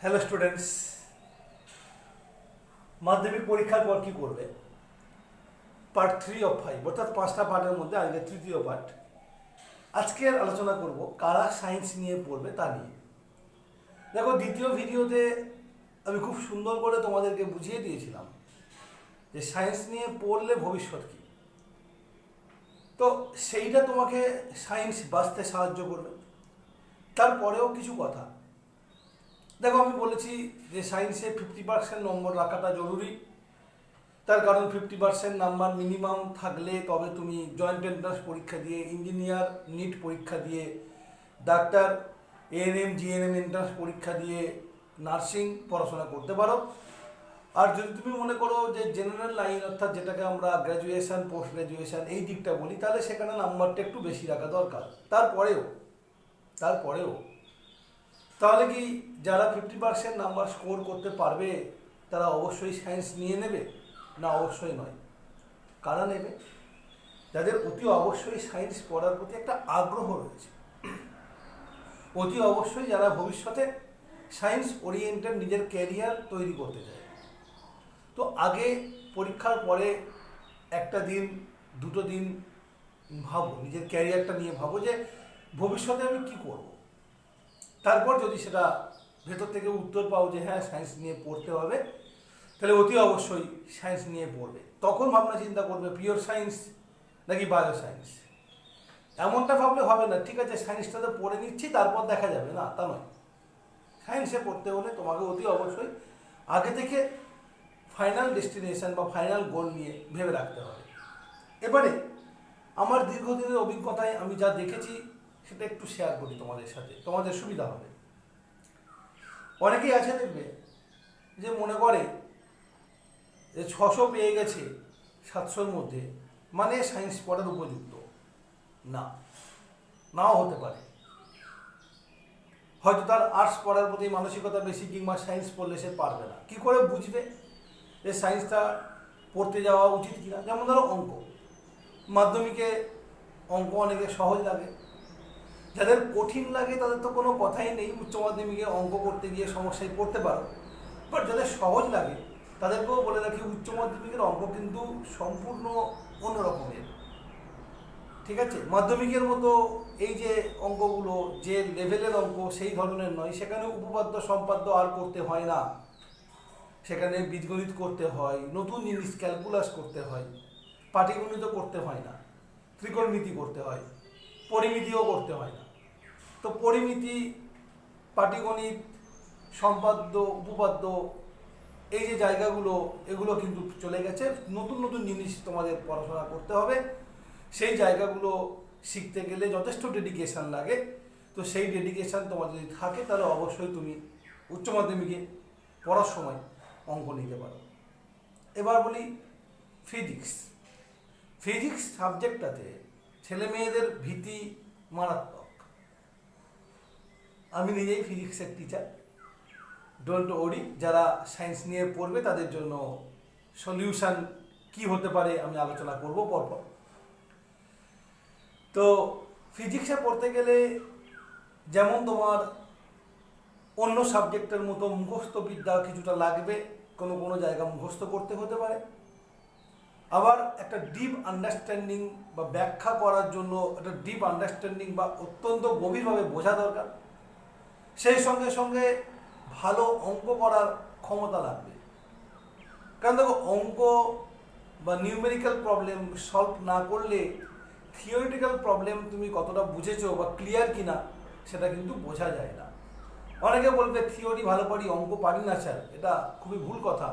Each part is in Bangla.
হ্যালো স্টুডেন্টস মাধ্যমিক পরীক্ষার পর কি করবে? পার্ট থ্রি অফ ফাইভ অর্থাৎ পাঁচটা পার্টের মধ্যে আজকে তৃতীয় পার্ট আজকের আলোচনা করব কারা সায়েন্স নিয়ে পড়বে তা নিয়ে। দেখো, দ্বিতীয় ভিডিওতে আমি খুব সুন্দর করে তোমাদেরকে বুঝিয়ে দিয়েছিলাম যে সায়েন্স নিয়ে পড়লে ভবিষ্যৎ কী। তো সেইটা তোমাকে সায়েন্স বাঁচতে সাহায্য করবে। তারপরেও কিছু কথা। দেখো, আমি বলেছি যে সায়েন্সে ফিফটি পার্সেন্ট নম্বর রাখাটা জরুরি। তার কারণ ফিফটি পার্সেন্ট নাম্বার মিনিমাম থাকলে তবে তুমি জয়েন্ট এন্ট্রান্স পরীক্ষা দিয়ে ইঞ্জিনিয়ার নিট পরীক্ষা দিয়ে, ডাক্তার এএনএম জিএনএম এন্ট্রান্স পরীক্ষা দিয়ে নার্সিং পড়াশোনা করতে পারো। আর যদি তুমি মনে করো যে জেনারেল লাইন অর্থাৎ যেটাকে আমরা গ্র্যাজুয়েশন পোস্ট গ্র্যাজুয়েশন এই দিকটা বলি, তাহলে সেখানে নাম্বারটা একটু বেশি রাখা দরকার। তারপরেও তারপরেও তাহলে কি যারা ফিফটি পার্সেন্ট নাম্বার স্কোর করতে পারবে, তারা অবশ্যই সায়েন্স নিয়ে নেবে? না, অবশ্যই নয়। কারা নেবে? যাদের অতি অবশ্যই সায়েন্স পড়ার প্রতি একটা আগ্রহ রয়েছে। অতি অবশ্যই যারা ভবিষ্যতে সায়েন্স ওরিয়েন্টেড নিজের ক্যারিয়ার তৈরি করতে চায়। তো আগে পরীক্ষার পরে একটা দিন, দুটো দিন ভাবো, নিজের ক্যারিয়ারটা নিয়ে ভাবো যে ভবিষ্যতে আমি কি করব? তারপর যদি সেটা ভেতর থেকে উত্তর পাও যে হ্যাঁ সায়েন্স নিয়ে পড়তে হবে, তাহলে অতি অবশ্যই সায়েন্স নিয়ে পড়বে। তখন ভাবনা চিন্তা করবে পিওর সায়েন্স নাকি বায়ো সায়েন্স এমনটা ভাবলে হবে না, ঠিক আছে সায়েন্সটা তো পড়ে নিচ্ছি, তারপর দেখা যাবে। না, তা নয়। সায়েন্সে পড়তে হলে তোমাকে অতি অবশ্যই আগে থেকে ফাইনাল ডেস্টিনেশন বা ফাইনাল গোল নিয়ে ভেবে রাখতে হবে। এবারে, আমার দীর্ঘদিনের অভিজ্ঞতায় আমি যা দেখেছি সেটা একটু শেয়ার করি তোমাদের সাথে। তোমাদের সুবিধা হবে। অনেকেই আছে দেখবে যে মনে করে যে ছশো পেয়ে গেছে সাতশোর মধ্যে মানে সায়েন্স পড়ার উপযুক্ত। না, নাও হতে পারে। হয়তো তার আর্টস পড়ার প্রতি মানসিকতা বেশি কিংবা সায়েন্স পড়লে সে পারবে না। কি করে বুঝবে যে সায়েন্সটা পড়তে যাওয়া উচিত কিনা? যেমন ধরো অঙ্ক। মাধ্যমিকে অঙ্ক অনেকে সহজ লাগে। যাদের কঠিন লাগে তাদের তো কোনো কথাই নেই, উচ্চ মাধ্যমিকে অঙ্ক করতে গিয়ে সমস্যায় পড়তে পারো। বাট যাদের সহজ লাগে, তাদেরকেও বলে রাখি উচ্চ মাধ্যমিকের অঙ্ক কিন্তু সম্পূর্ণ অন্য রকমের ঠিক আছে? মাধ্যমিকের মতো এই যে অঙ্কগুলো, যে লেভেলের অঙ্ক সেই ধরনের নয়, সেখানে উপপাদ্য, সম্পাদ্য আর করতে হয় না। সেখানে বীজগণিত করতে হয়, নতুন জিনিস ক্যালকুলাস করতে হয় পাটিগণিত করতে হয় না, ত্রিকোণমিতি করতে হয়, পরিমিতিও করতে হয় না। তো পরিমিতি, পাটিগণিত, সম্পাদ্য, উপপাদ্য, এই যে জায়গাগুলো, এগুলো কিন্তু চলে গেছে। নতুন নতুন জিনিস তোমাদের পড়াশোনা করতে হবে। সেই জায়গাগুলো শিখতে গেলে যথেষ্ট ডেডিকেশান লাগে। তো সেই ডেডিকেশান তোমার যদি থাকে, তাহলে অবশ্যই তুমি উচ্চ মাধ্যমিকে পড়ার সময় অঙ্ক নিতে পারো। এবার বলি ফিজিক্স ফিজিক্স সাবজেক্টটাতে ছেলে মেয়েদের ভীতি মারাত্মক। আমি নিজেই ফিজিক্সের টিচার ডোন্ট ওরি যারা সায়েন্স নিয়ে পড়বে তাদের জন্য সলিউশন কি হতে পারে আমি আলোচনা করব পরপর। তো ফিজিক্সে পড়তে গেলে যেমন তোমার অন্য সাবজেক্টের মতো মুখস্থ বিদ্যা কিছুটা লাগবে, কোনো কোনো জায়গা মুখস্থ করতে হতে পারে। আবার একটা ডিপ আন্ডারস্ট্যান্ডিং বা ব্যাখ্যা করার জন্য একটা ডিপ আন্ডারস্ট্যান্ডিং বা অত্যন্ত গভীরভাবে বোঝা দরকার। সেই সঙ্গে সঙ্গে ভালো অঙ্ক করার ক্ষমতা লাগবে। কারণ দেখো, অঙ্ক বা নিউমেরিক্যাল প্রবলেম সলভ না করলে থিওরিটিক্যাল প্রবলেম তুমি কতটা বুঝেছ বা ক্লিয়ার কিনা, সেটা কিন্তু বোঝা যায় না। অনেকে বলবে থিওরি ভালো পারি, অঙ্ক পারি না স্যার। এটা খুবই ভুল কথা।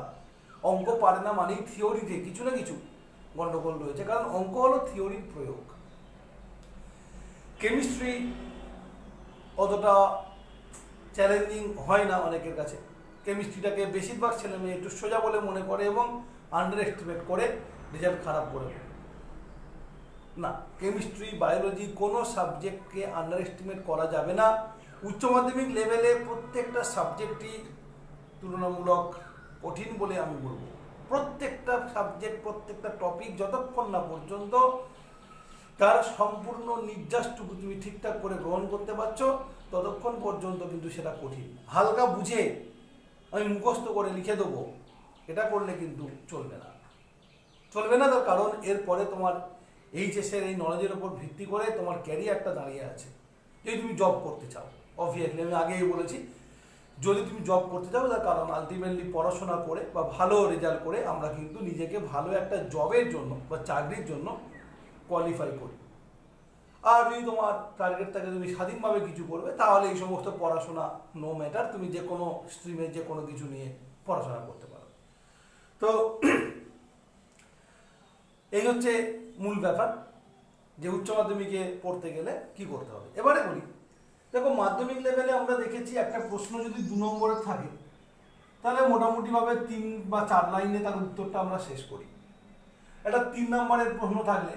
অঙ্ক পারে না মানেই থিওরিতে কিছু না কিছু গণ্ডগোল রয়েছে, কারণ অঙ্ক হলো থিওরির প্রয়োগ। কেমিস্ট্রি অতটা চ্যালেঞ্জিং হয় না অনেকের কাছে। কেমিস্ট্রিটাকে বেশিরভাগ ছেলে মেয়ে একটু সোজা বলে মনে করে এবং আন্ডার এস্টিমেট করে রেজাল্ট খারাপ করে না কেমিস্ট্রি বায়োলজি কোনো সাবজেক্টকে আন্ডার এস্টিমেট করা যাবে না। উচ্চ মাধ্যমিক লেভেলে প্রত্যেকটা সাবজেক্টই তুলনামূলক কঠিন বলে আমি বলব। প্রত্যেকটা সাবজেক্ট প্রত্যেকটা টপিক যতক্ষণ না পর্যন্ত তার সম্পূর্ণ নির্যাসটুকু তুমি ঠিকঠাক করে গ্রহণ করতে পারছ ততক্ষণ পর্যন্ত কিন্তু সেটা কঠিন। হালকা বুঝে আমি মুখস্থ করে লিখে দেবো। এটা করলে কিন্তু চলবে না। চলবে না তার কারণ এরপরে তোমার এইচএসের এই নলেজের ওপর ভিত্তি করে তোমার ক্যারিয়ারটা দাঁড়িয়ে আছে। যদি তুমি জব করতে চাও অবভিয়াসলি আমি আগেই বলেছি, যদি তুমি জব করতে চাও তার কারণ আলটিমেটলি পড়াশোনা করে বা ভালো রেজাল্ট করে আমরা কিন্তু নিজেকে ভালো একটা জবের জন্য বা চাকরির জন্য কোয়ালিফাই করি। আর যদি তোমার টার্গেট থাকে তুমি স্বাধীনভাবে কিছু করবে, তাহলে এই সমস্ত পড়াশোনা নো ম্যাটার তুমি যে কোনো স্ট্রিমে যে কোনো কিছু নিয়ে পড়াশোনা করতে পারো। তো এই হচ্ছে মূল ব্যাপার, যে উচ্চ মাধ্যমিকে পড়তে গেলে কি করতে হবে? এবারে বলি, দেখো মাধ্যমিক লেভেলে আমরা দেখেছি একটা প্রশ্ন যদি দু নম্বরে থাকে, তাহলে মোটামুটিভাবে তিন বা চার লাইনে তার উত্তরটা আমরা শেষ করি। একটা তিন নম্বরের প্রশ্ন থাকলে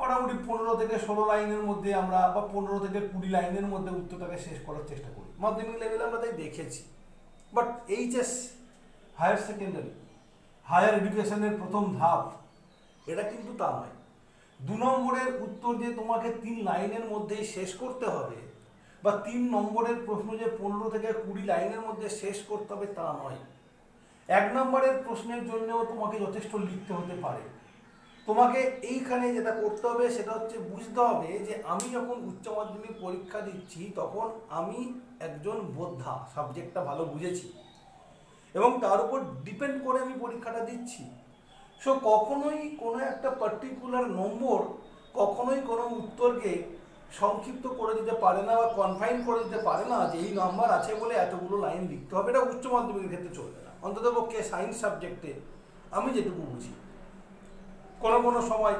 মোটামুটি পনেরো থেকে ষোলো লাইনের মধ্যে আমরা বা পনেরো থেকে কুড়ি লাইনের মধ্যে উত্তরটাকে শেষ করার চেষ্টা করি। মাধ্যমিক লেভেলে আমরা তাই দেখেছি। But HS higher secondary higher এডুকেশনের প্রথম ধাপ, এটা কিন্তু তা নয়। দু নম্বরের উত্তর যে তোমাকে তিন লাইনের মধ্যেই শেষ করতে হবে বা তিন নম্বরের প্রশ্ন যে পনেরো থেকে কুড়ি লাইনের মধ্যে শেষ করতে হবে তা নয়। এক নম্বরের প্রশ্নের জন্যও তোমাকে যথেষ্ট লিখতে হতে পারে। তোমাকে এইখানে যেটা করতে হবে, সেটা হচ্ছে বুঝতে হবে যে আমি যখন উচ্চ মাধ্যমিক পরীক্ষা দিচ্ছি, তখন আমি একজন বোদ্ধা সাবজেক্টটা ভালো বুঝেছি। এবং তার উপর ডিপেন্ড করে আমি পরীক্ষাটা দিচ্ছি। সো কখনোই কোনো একটা পার্টিকুলার নম্বর কখনোই কোনো উত্তরকে সংক্ষিপ্ত করে দিতে পারে না বা কনফাইন করে দিতে পারে না যে এই নাম্বার আছে বলে এতগুলো লাইন লিখতে হবে। এটা উচ্চ মাধ্যমিকের ক্ষেত্রে চলবে না। অন্তত পক্ষে সায়েন্স সাবজেক্টে আমি যেটুকু বুঝি। কোনো কোনো সময়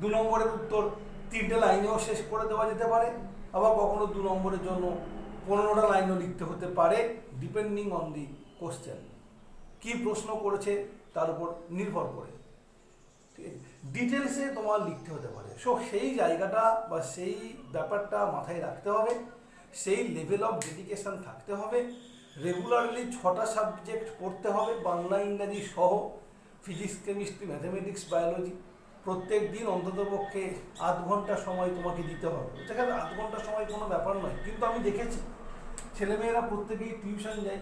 দু নম্বরের উত্তর তিনটে লাইনেও শেষ করে দেওয়া যেতে পারে, আবার কখনো দু নম্বরের জন্য পনেরোটা লাইনও লিখতে হতে পারে ডিপেন্ডিং অন দি কোশ্চেন কি প্রশ্ন করেছে তার উপর নির্ভর করে। ঠিক আছে? ডিটেলসে তোমার লিখতে হতে পারে। সো সেই জায়গাটা বা সেই ব্যাপারটা মাথায় রাখতে হবে। সেই লেভেল অফ ডেডিকেশন থাকতে হবে। রেগুলারলি ছটা সাবজেক্ট পড়তে হবে, বাংলা, ইংরাজি সহ ফিজিক্স কেমিস্ট্রি ম্যাথামেটিক্স বায়োলজি প্রত্যেক দিন অন্ততপক্ষে আধ ঘণ্টা সময় তোমাকে দিতে হবে। সেখানে আধ ঘণ্টা সময় কোনো ব্যাপার নয়। কিন্তু আমি দেখেছি, ছেলেমেয়েরা প্রত্যেকেই টিউশন যায়।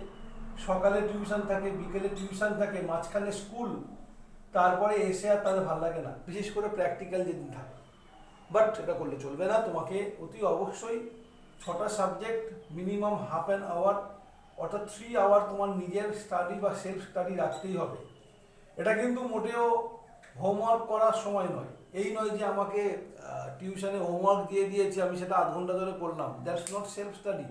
সকালে টিউশন থাকে, বিকেলে টিউশন থাকে, মাঝখানে স্কুল তারপরে এসে আর তাদের ভালো লাগে না। বিশেষ করে প্র্যাকটিক্যাল যেদিন থাকে। বাট এটা করলে চলবে না। তোমাকে অতি অবশ্যই ছটা subject minimum half an hour অর্থাৎ থ্রি আওয়ার তোমার নিজের স্টাডি বা সেলফ স্টাডি রাখতেই হবে। এটা কিন্তু মোটেও হোমওয়ার্ক করার সময় নয়। এই নয় যে আমাকে টিউশনে হোমওয়ার্ক দিয়ে দিয়েছে, আমি সেটা আধ ঘণ্টা ধরে করলাম দ্যাটস নট সেলফ স্টাডি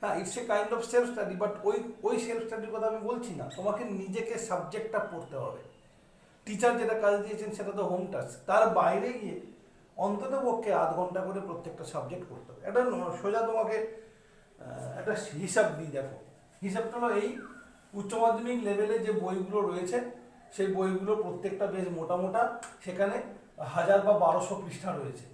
হ্যাঁ it's a kind of self study but ওই ওই সেলফ স্টাডির কথা আমি বলছি না। তোমাকে নিজেকে সাবজেক্টটা পড়তে হবে। টিচার যেটা কাজ দিয়েছেন, সেটা তো হোম টাস্ক তার বাইরে গিয়ে অন্তত পক্ষে আধ ঘণ্টা করে প্রত্যেকটা সাবজেক্ট পড়তে হবে। এটা সোজা তোমাকে একটা হিসাব দিই দেখো। হিসাবটা হলো এই উচ্চ মাধ্যমিক লেভেলে যে বইগুলো রয়েছে, সেই বইগুলো প্রত্যেকটা বেশ মোটা মোটা। সেখানে হাজার বা বারোশো পৃষ্ঠা রয়েছে।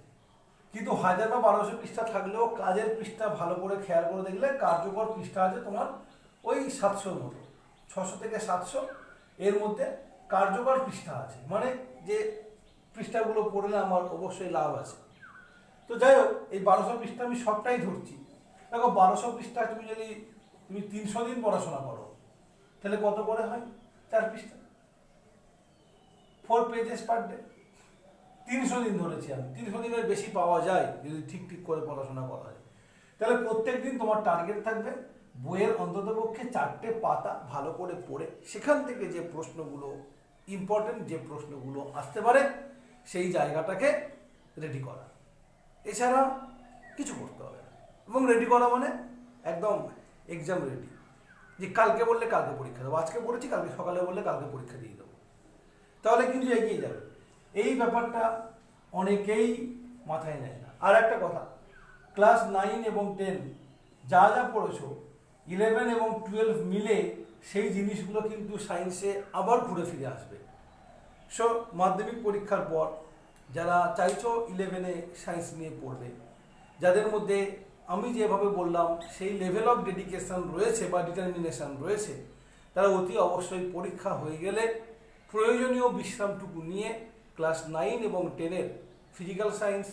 কিন্তু হাজার বা বারোশো পৃষ্ঠা থাকলেও কাজের পৃষ্ঠা ভালো করে খেয়াল করে দেখলে কার্যকর পৃষ্ঠা আছে তোমার ওই সাতশোর মতো, ছশো থেকে সাতশো এর মধ্যে কার্যকর পৃষ্ঠা আছে। মানে যে পৃষ্ঠাগুলো পড়লে আমার অবশ্যই লাভ আছে। তো যাই হোক, এই বারোশো পৃষ্ঠা আমি সবটাই ধরছি। দেখো, বারোশো পৃষ্ঠা তুমি যদি, তুমি তিনশো দিন পড়াশোনা করো তাহলে কত করে হয়? চার পৃষ্ঠা। ফোর পেজেস পার ডে তিনশো দিন ধরেছি আমি। তিনশো দিনের বেশি পাওয়া যায় যদি ঠিক ঠিক করে পড়াশোনা করা যায়। তাহলে প্রত্যেক দিন তোমার টার্গেট থাকবে বইয়ের অন্ততপক্ষে চারটে পাতা ভালো করে পড়ে সেখান থেকে যে প্রশ্নগুলো ইম্পর্টেন্ট যে প্রশ্নগুলো আসতে পারে সেই জায়গাটাকে রেডি করা। এছাড়া কিছু করতে হবে এবং রেডি করা মানে একদম এক্সাম রেডি যে কালকে বললে কালকে পরীক্ষা দেবো, আজকে পড়েছি কালকে সকালে বললে কালকে পরীক্ষা দিয়ে দেবো। তাহলে কিন্তু এগিয়ে যাবে। এই ব্যাপারটা অনেকেই মাথায় নেয় না। আর একটা কথা, ক্লাস নাইন এবং টেন যা যা পড়েছো, ইলেভেন এবং টুয়েলভ মিলে সেই জিনিসগুলো কিন্তু সায়েন্সে আবার ঘুরে ফিরে আসবে। সো, মাধ্যমিক পরীক্ষার পর যারা চাইছো ইলেভেনে সায়েন্স নিয়ে পড়বে, যাদের মধ্যে আমি যেভাবে বললাম, সেই লেভেল অফ ডেডিকেশন রয়েছে বা ডিটারমিনেশন রয়েছে, তারা অতি অবশ্যই পরীক্ষা হয়ে গেলে প্রয়োজনীয় বিশ্রামটুকু নিয়ে ক্লাস নাইন এবং টেনের ফিজিক্যাল সায়েন্স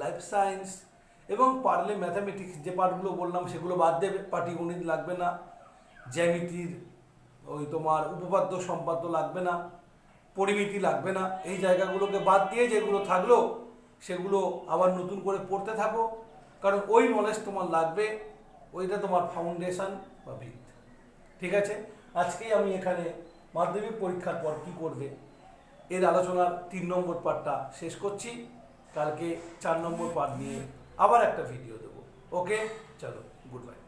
লাইফ সায়েন্স এবং পারলে ম্যাথামেটিক্স যে পার্টগুলো বললাম, সেগুলো বাদ দেবে, পাটিগণিত লাগবে না, জ্যামিতির ওই তোমার উপপাদ্য সম্পাদ্য লাগবে না, পরিমিতি লাগবে না, এই জায়গাগুলোকে বাদ দিয়ে যেগুলো থাকল, সেগুলো আবার নতুন করে পড়তে থাকো। কারণ ওই নলেজ তোমার লাগবে, ওইটা তোমার ফাউন্ডেশন বা ভিত ঠিক আছে? আজকেই আমি এখানে মাধ্যমিক পরীক্ষার পর কী করবে, এর আলোচনার তিন নম্বর পার্টটা শেষ করছি। কালকে চার নম্বর পার্ট নিয়ে আবার একটা ভিডিও দেবো। ওকে চলো গুড বাই